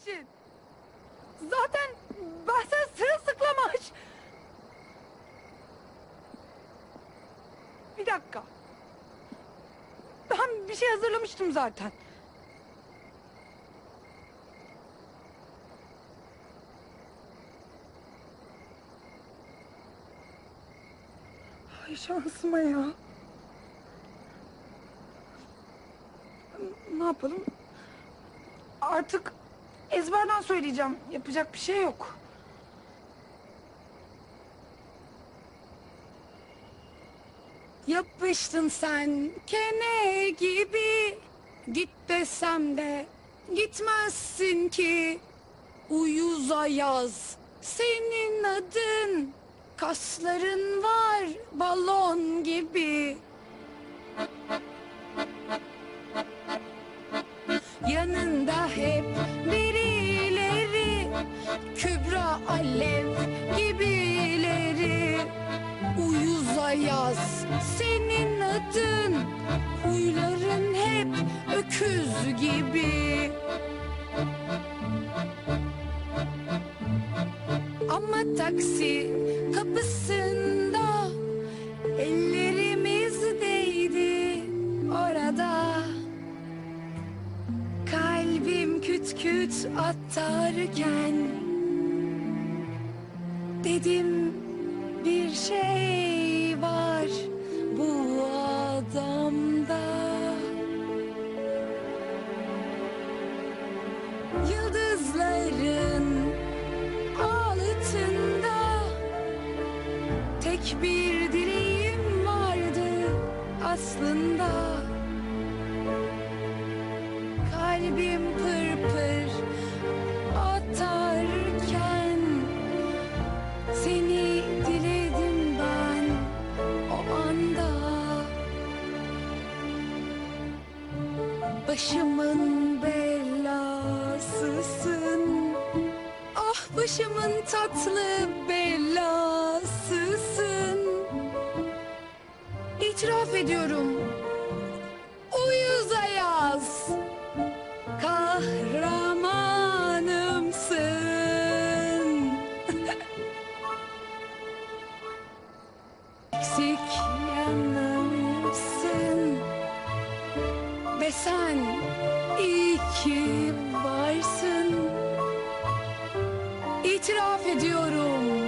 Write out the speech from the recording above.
için. Zaten ben sen sırılsıklamaç. Bir dakika. Ben bir şey hazırlamıştım zaten. Ay şansıma ya. Ne yapalım? Artık ezberden söyleyeceğim. Yapacak bir şey yok. Yapıştın sen kene gibi Git desem de gitmezsin ki Uyuza yaz senin adın Kasların var balon gibi Yanında hep senin adın Huyların hep öküz gibi. Ama taksi kapısında Ellerimiz değdi orada. Kalbim küt küt atarken Dedim bir şey Bir dileğim vardı aslında. Kalbim pır pır atarken Seni diledim ben o anda. Başımın belasısın. Ah başımın tatlı belasısın ediyorum. Uyuza yaz kahramanımsın. Eksik yanımsın Ve sen iyi ki varsın. İtiraf ediyorum